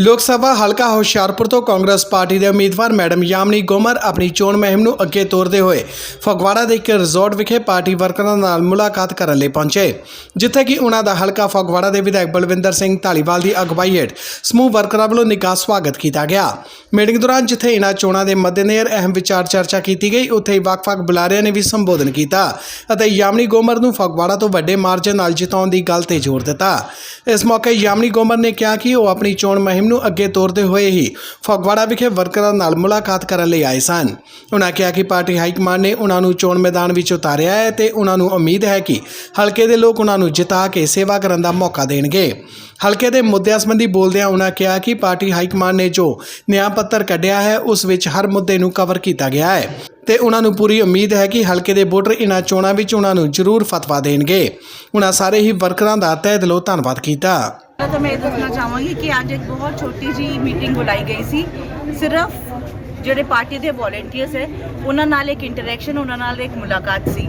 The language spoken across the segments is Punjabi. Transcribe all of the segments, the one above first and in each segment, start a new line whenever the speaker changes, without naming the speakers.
ਲੋਕ ਸਭਾ ਹਲਕਾ ਹੁਸ਼ਿਆਰਪੁਰ ਤੋਂ ਕਾਂਗਰਸ ਪਾਰਟੀ ਦੇ ਉਮੀਦਵਾਰ ਮੈਡਮ ਯਾਮਨੀ ਗੋਮਰ ਆਪਣੀ ਚੋਣ ਮੁਹਿੰਮ ਨੂੰ ਅੱਗੇ ਤੋਰਦੇ ਹੋਏ ਫਗਵਾੜਾ ਦੇ ਇੱਕ ਰਿਜ਼ੋਰਟ ਵਿਖੇ ਪਾਰਟੀ ਵਰਕਰਾਂ ਨਾਲ ਮੁਲਾਕਾਤ ਕਰਨ ਲਈ ਪਹੁੰਚੇ, ਜਿੱਥੇ ਕਿ ਉਹਨਾਂ ਦਾ ਹਲਕਾ ਫਗਵਾੜਾ ਦੇ ਵਿਧਾਇਕ ਬਲਵਿੰਦਰ ਸਿੰਘ ਢਾਲੀਵਾਲ ਦੀ ਅਗਵਾਈ ਹੇਠ ਸਮੂਹ ਵਰਕਰਾਂ ਵੱਲੋਂ ਨਿੱਘਾ ਸਵਾਗਤ ਕੀਤਾ ਗਿਆ। ਮੀਟਿੰਗ ਦੌਰਾਨ ਜਿੱਥੇ ਇਹਨਾਂ ਚੋਣਾਂ ਦੇ ਮੱਦੇਨਜ਼ਰ ਅਹਿਮ ਵਿਚਾਰ ਚਰਚਾ ਕੀਤੀ ਗਈ, ਉੱਥੇ ਹੀ ਵੱਖ-ਵੱਖ ਬੁਲਾਰਿਆਂ ਨੇ ਵੀ ਸੰਬੋਧਨ ਕੀਤਾ ਅਤੇ ਯਾਮਨੀ ਗੋਮਰ ਨੂੰ ਫਗਵਾੜਾ ਤੋਂ ਵੱਡੇ ਮਾਰਜਨ ਨਾਲ ਜਿਤਾਉਣ ਦੀ ਗੱਲ ਤੇ ਜ਼ੋਰ ਦਿੱਤਾ। ਇਸ ਮੌਕੇ ਯਾਮਨੀ ਗੋਮਰ ਨੇ ਕਿਹਾ ਕਿ ਉਹ ਆਪਣੀ ਚੋਣ ਮੁਹਿੰਮ ਨੂੰ ਅੱਗੇ ਤੋਰਦੇ ਹੋਏ ਹੀ ਫਗਵਾੜਾ ਵਿਖੇ ਵਰਕਰਾਂ ਨਾਲ ਮੁਲਾਕਾਤ ਕਰਨ ਲਈ ਆਏ ਸਨ। ਉਹਨਾਂ ਕਿਹਾ ਕਿ ਪਾਰਟੀ ਹਾਈ ਕਮਾਂਡ ਨੇ ਉਹਨਾਂ ਨੂੰ ਚੋਣ ਮੈਦਾਨ ਵਿੱਚ ਉਤਾਰਿਆ ਹੈ ਤੇ ਉਹਨਾਂ ਨੂੰ ਉਮੀਦ ਹੈ ਕਿ ਹਲਕੇ ਦੇ ਲੋਕ ਉਹਨਾਂ ਨੂੰ ਜਿਤਾ ਕੇ ਸੇਵਾ ਕਰਨ ਦਾ ਮੌਕਾ ਦੇਣਗੇ। ਹਲਕੇ ਦੇ ਮੁੱਦਿਆਂ ਸੰਬੰਧੀ ਬੋਲਦਿਆਂ ਉਹਨਾਂ ਕਿਹਾ ਕਿ ਪਾਰਟੀ ਹਾਈ ਕਮਾਂਡ ਨੇ ਜੋ ਨਿਆਂ ਪੱਤਰ ਕੱਢਿਆ ਹੈ, ਉਸ ਵਿੱਚ ਹਰ ਮੁੱਦੇ ਨੂੰ ਕਵਰ ਕੀਤਾ ਗਿਆ ਹੈ ਤੇ ਉਹਨਾਂ ਨੂੰ ਪੂਰੀ ਉਮੀਦ ਹੈ ਕਿ ਹਲਕੇ ਦੇ ਵੋਟਰ ਇਹਨਾਂ ਚੋਣਾਂ ਵਿੱਚ ਉਹਨਾਂ ਨੂੰ ਜ਼ਰੂਰ ਫਤਵਾ ਦੇਣਗੇ। ਉਹਨਾਂ ਸਾਰੇ ਹੀ ਵਰਕਰਾਂ ਦਾ ਤਹਿ ਦਿਲੋਂ ਧੰਨਵਾਦ ਕੀਤਾ।
ਪਹਿਲਾਂ ਤਾਂ ਮੈਂ ਇਹ ਦੱਸਣਾ ਚਾਹਾਂਗੀ ਕਿ ਅੱਜ ਇੱਕ ਬਹੁਤ ਛੋਟੀ ਜੀ ਮੀਟਿੰਗ ਬੁਲਾਈ ਗਈ ਸੀ। ਸਿਰਫ ਜਿਹੜੇ ਪਾਰਟੀ ਦੇ ਵੋਲੰਟੀਅਰਸ ਹੈ, ਉਹਨਾਂ ਨਾਲ ਇੱਕ ਇੰਟਰੈਕਸ਼ਨ ਉਹਨਾਂ ਨਾਲ ਇੱਕ ਮੁਲਾਕਾਤ ਸੀ।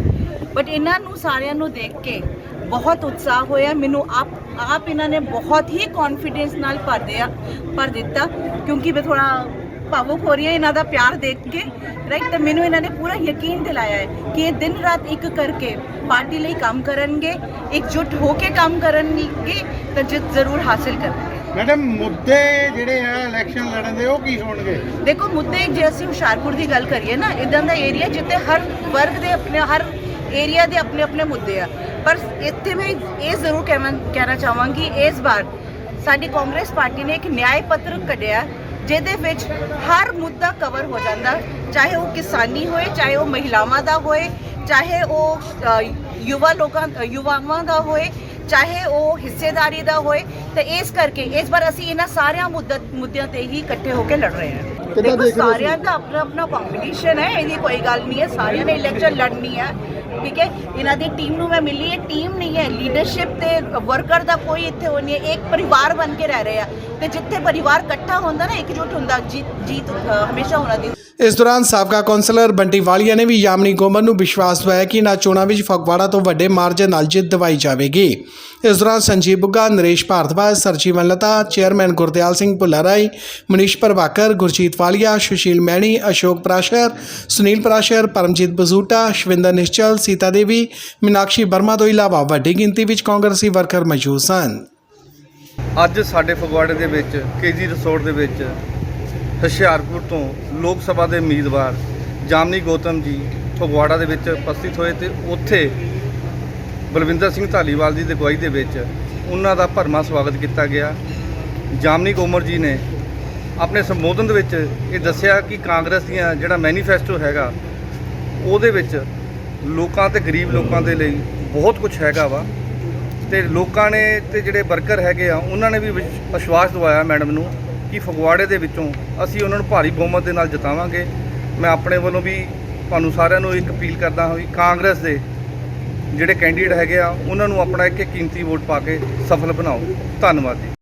ਬਟ ਇਹਨਾਂ ਨੂੰ ਸਾਰਿਆਂ ਨੂੰ ਦੇਖ ਕੇ ਬਹੁਤ ਉਤਸ਼ਾਹ ਹੋਇਆ। ਮੈਨੂੰ ਆਪ ਆਪ ਇਹਨਾਂ ਨੇ ਬਹੁਤ ਹੀ ਕੌਨਫੀਡੈਂਸ ਨਾਲ ਭਰ ਦਿਆ, ਭਰ ਦਿੱਤਾ। ਕਿਉਂਕਿ ਮੈਂ ਥੋੜਾ ਭਾਵੁਕ ਹੋ ਰਹੀ ਹਾਂ ਇਹਨਾਂ ਦਾ ਪਿਆਰ ਦੇਖ ਕੇ ਰਾਈਟ ਤਾਂ ਮੈਨੂੰ ਇਹਨਾਂ ਨੇ ਪੂਰਾ ਯਕੀਨ ਦਿਲਾਇਆ ਹੈ ਕਿ ਇਹ ਦਿਨ ਰਾਤ ਇੱਕ ਕਰਕੇ ਪਾਰਟੀ ਲਈ ਕੰਮ ਕਰਨਗੇ ਇਕਜੁੱਟ ਹੋ ਕੇ ਕੰਮ ਕਰਨਗੇ ਤਾਂ ਜਿੱਤ ਜ਼ਰੂਰ ਹਾਸਿਲ ਕਰਨਗੇ।
ਮੈਡਮ ਮੁੱਦੇ ਜਿਹੜੇ ਆ ਇਲੈਕਸ਼ਨ ਲੜਨ ਦੇ ਉਹ ਕੀ ਹੋਣਗੇ?
ਦੇਖੋ ਮੁੱਦੇ ਜੇ ਅਸੀਂ ਹੁਸ਼ਿਆਰਪੁਰ ਦੀ ਗੱਲ ਕਰੀਏ ਨਾ ਇਦਾਂ ਦਾ ਏਰੀਆ ਜਿੱਥੇ ਹਰ ਵਰਗ ਦੇ ਆਪਣੇ ਹਰ ਏਰੀਆ ਦੇ ਆਪਣੇ ਆਪਣੇ ਮੁੱਦੇ ਆ। ਪਰ ਇੱਥੇ ਮੈਂ ਇਹ ਜ਼ਰੂਰ ਕਹਿਣਾ ਕਹਿਣਾ ਚਾਹਾਂਗੀ ਇਸ ਵਾਰ ਸਾਡੀ ਕਾਂਗਰਸ ਪਾਰਟੀ ਨੇ ਇੱਕ ਨਿਆਂ ਪੱਤਰ ਕੱਢਿਆ ਜਿਹਦੇ ਵਿੱਚ ਹਰ ਮੁੱਦਾ ਕਵਰ ਹੋ ਜਾਂਦਾ। ਚਾਹੇ ਉਹ ਕਿਸਾਨੀ ਹੋਏ ਚਾਹੇ ਉਹ ਮਹਿਲਾਵਾਂ ਦਾ ਹੋਏ ਚਾਹੇ ਉਹ ਯੁਵਾ ਲੋਕਾਂ ਯੁਵਾਵਾਂ ਦਾ ਹੋਏ ਚਾਹੇ ਉਹ ਹਿੱਸੇਦਾਰੀ ਦਾ ਹੋਏ ਤੇ ਇਸ ਕਰਕੇ ਇਸ ਵਾਰ ਅਸੀਂ ਇਹਨਾਂ ਸਾਰਿਆਂ ਮੁੱਦਾ ਮੁੱਦਿਆਂ ਤੇ ਹੀ ਇਕੱਠੇ ਹੋ ਕੇ ਲੜ ਰਹੇ ਹਾਂ। ਦੇਖੋ ਸਾਰਿਆਂ ਦਾ ਆਪਣਾ ਆਪਣਾ ਕੰਪੀਟੀਸ਼ਨ ਹੈ ਇਹਦੀ ਕੋਈ ਗੱਲ ਨਹੀਂ ਹੈ ਸਾਰਿਆਂ ਨੇ ਇਲੈਕਸ਼ਨ ਲੜਨੀ ਹੈ ਠੀਕ ਹੈ? ਇਹਨਾਂ ਦੀ ਟੀਮ ਨੂੰ ਮੈਂ ਮਿਲੀ ਹੈ ਟੀਮ ਨਹੀਂ ਹੈ ਲੀਡਰਸ਼ਿਪ ਤੇ ਵਰਕਰ ਦਾ ਕੋਈ ਇੱਥੇ ਨਹੀਂ ਹੈ ਇੱਕ ਪਰਿਵਾਰ ਬਣ ਕੇ ਰਹਿ ਰਹੇ ਆ। ਤੇ ਜਿੱਥੇ ਪਰਿਵਾਰ ਇਕੱਠਾ ਹੁੰਦਾ ਨਾ, ਇਕਜੁੱਟ ਹੁੰਦਾ ਜੀਤ ਹਮੇਸ਼ਾ ਉਹਨਾਂ ਦੀ।
ਇਸ ਦੌਰਾਨ ਸਾਬਕਾ ਕੌਂਸਲਰ ਬੰਟੀ ਵਾਲੀਆ ਨੇ ਵੀ ਯਾਮਨੀ ਗੋਮਰ ਨੂੰ ਵਿਸ਼ਵਾਸ ਦਿਵਾਇਆ ਕਿ ਇਹਨਾਂ ਚੋਣਾਂ ਵਿੱਚ ਫਗਵਾੜਾ ਤੋਂ ਵੱਡੇ ਮਾਰਜਨ ਨਾਲ ਜਿੱਤ ਦਿਵਾਈ ਜਾਵੇਗੀ। ਇਸ ਦੌਰਾਨ ਸੰਜੀਵ ਬੁੱਗਾ, ਨਰੇਸ਼ ਭਾਰਦਵਾਜ ਸਰਜੀਵਨ ਲਤਾ ਚੇਅਰਮੈਨ ਗੁਰਦਿਆਲ ਸਿੰਘ ਭੁੱਲਾਰਾਈ, ਮਨੀਸ਼ ਪ੍ਰਭਾਕਰ, ਗੁਰਜੀਤ ਵਾਲੀਆ, ਸੁਸ਼ੀਲ ਮੈਣੀ, ਅਸ਼ੋਕ ਪ੍ਰਾਸ਼ਰ, ਸੁਨੀਲ ਪ੍ਰਾਸ਼ਰ, ਪਰਮਜੀਤ ਬਜ਼ੂਟਾ, ਸ਼ਵਿੰਦਰ ਨਿਸ਼ਚਲ, ਸੀਤਾ ਦੇਵੀ, ਮੀਨਾਕਸ਼ੀ ਵਰਮਾ ਤੋਂ ਇਲਾਵਾ ਵੱਡੀ ਗਿਣਤੀ ਵਿੱਚ ਕਾਂਗਰਸੀ ਵਰਕਰ ਮੌਜੂਦ ਸਨ।
ਅੱਜ ਸਾਡੇ ਫਗਵਾੜੇ ਦੇ ਵਿੱਚ, ਕੇਜੀ ਰਿਸੋਰਟ ਦੇ ਵਿੱਚ, ਹੁਸ਼ਿਆਰਪੁਰ ਤੋਂ ਲੋਕ ਸਭਾ ਦੇ ਉਮੀਦਵਾਰ ਜਾਮਨੀ ਗੌਤਮ ਜੀ ਫਗਵਾੜਾ ਦੇ ਵਿੱਚ ਉਪਸਥਿਤ ਹੋਏ ਤੇ ਉੱਥੇ ਬਲਵਿੰਦਰ ਸਿੰਘ ਧਾਲੀਵਾਲ ਜੀ ਦੀ ਅਗਵਾਈ ਦੇ ਵਿੱਚ ਉਹਨਾਂ ਦਾ ਭਰਮਾ ਸਵਾਗਤ ਕੀਤਾ ਗਿਆ। ਜਾਮਨੀ ਕੋਮਰ ਜੀ ਨੇ ਆਪਣੇ ਸੰਬੋਧਨ ਦੇ ਵਿੱਚ ਇਹ ਦੱਸਿਆ ਕਿ ਕਾਂਗਰਸ ਦੀਆਂ ਜਿਹੜਾ ਮੈਨੀਫੈਸਟੋ ਹੈਗਾ, ਉਹਦੇ ਵਿੱਚ ਲੋਕਾਂ ਤੇ ਗਰੀਬ ਲੋਕਾਂ ਦੇ ਲਈ ਬਹੁਤ ਕੁਝ ਹੈਗਾ ਵਾ। ਤੇ ਲੋਕਾਂ ਨੇ ਤੇ ਜਿਹੜੇ ਵਰਕਰ ਹੈਗੇ ਆ, ਉਹਨਾਂ ਨੇ ਵੀ ਵਿਸ਼- ਵਿਸ਼ਵਾਸ ਦਵਾਇਆ ਮੈਡਮ ਨੂੰ ਕਿ ਫਗਵਾੜੇ ਦੇ ਵਿੱਚੋਂ ਅਸੀਂ ਉਹਨਾਂ ਨੂੰ ਭਾਰੀ ਬਹੁਮਤ ਦੇ ਨਾਲ ਜਿਤਾਵਾਂਗੇ। ਮੈਂ ਆਪਣੇ ਵੱਲੋਂ ਵੀ ਤੁਹਾਨੂੰ ਸਾਰਿਆਂ ਨੂੰ ਇੱਕ ਅਪੀਲ ਕਰਦਾ ਹਾਂ ਵੀ ਕਾਂਗਰਸ ਦੇ ਜਿਹੜੇ ਕੈਂਡੀਡੇਟ ਹੈਗੇ ਆ, ਉਹਨਾਂ ਨੂੰ ਆਪਣਾ ਇੱਕ ਕੀਮਤੀ ਵੋਟ ਪਾ ਕੇ ਸਫਲ ਬਣਾਓ। ਧੰਨਵਾਦ ਜੀ।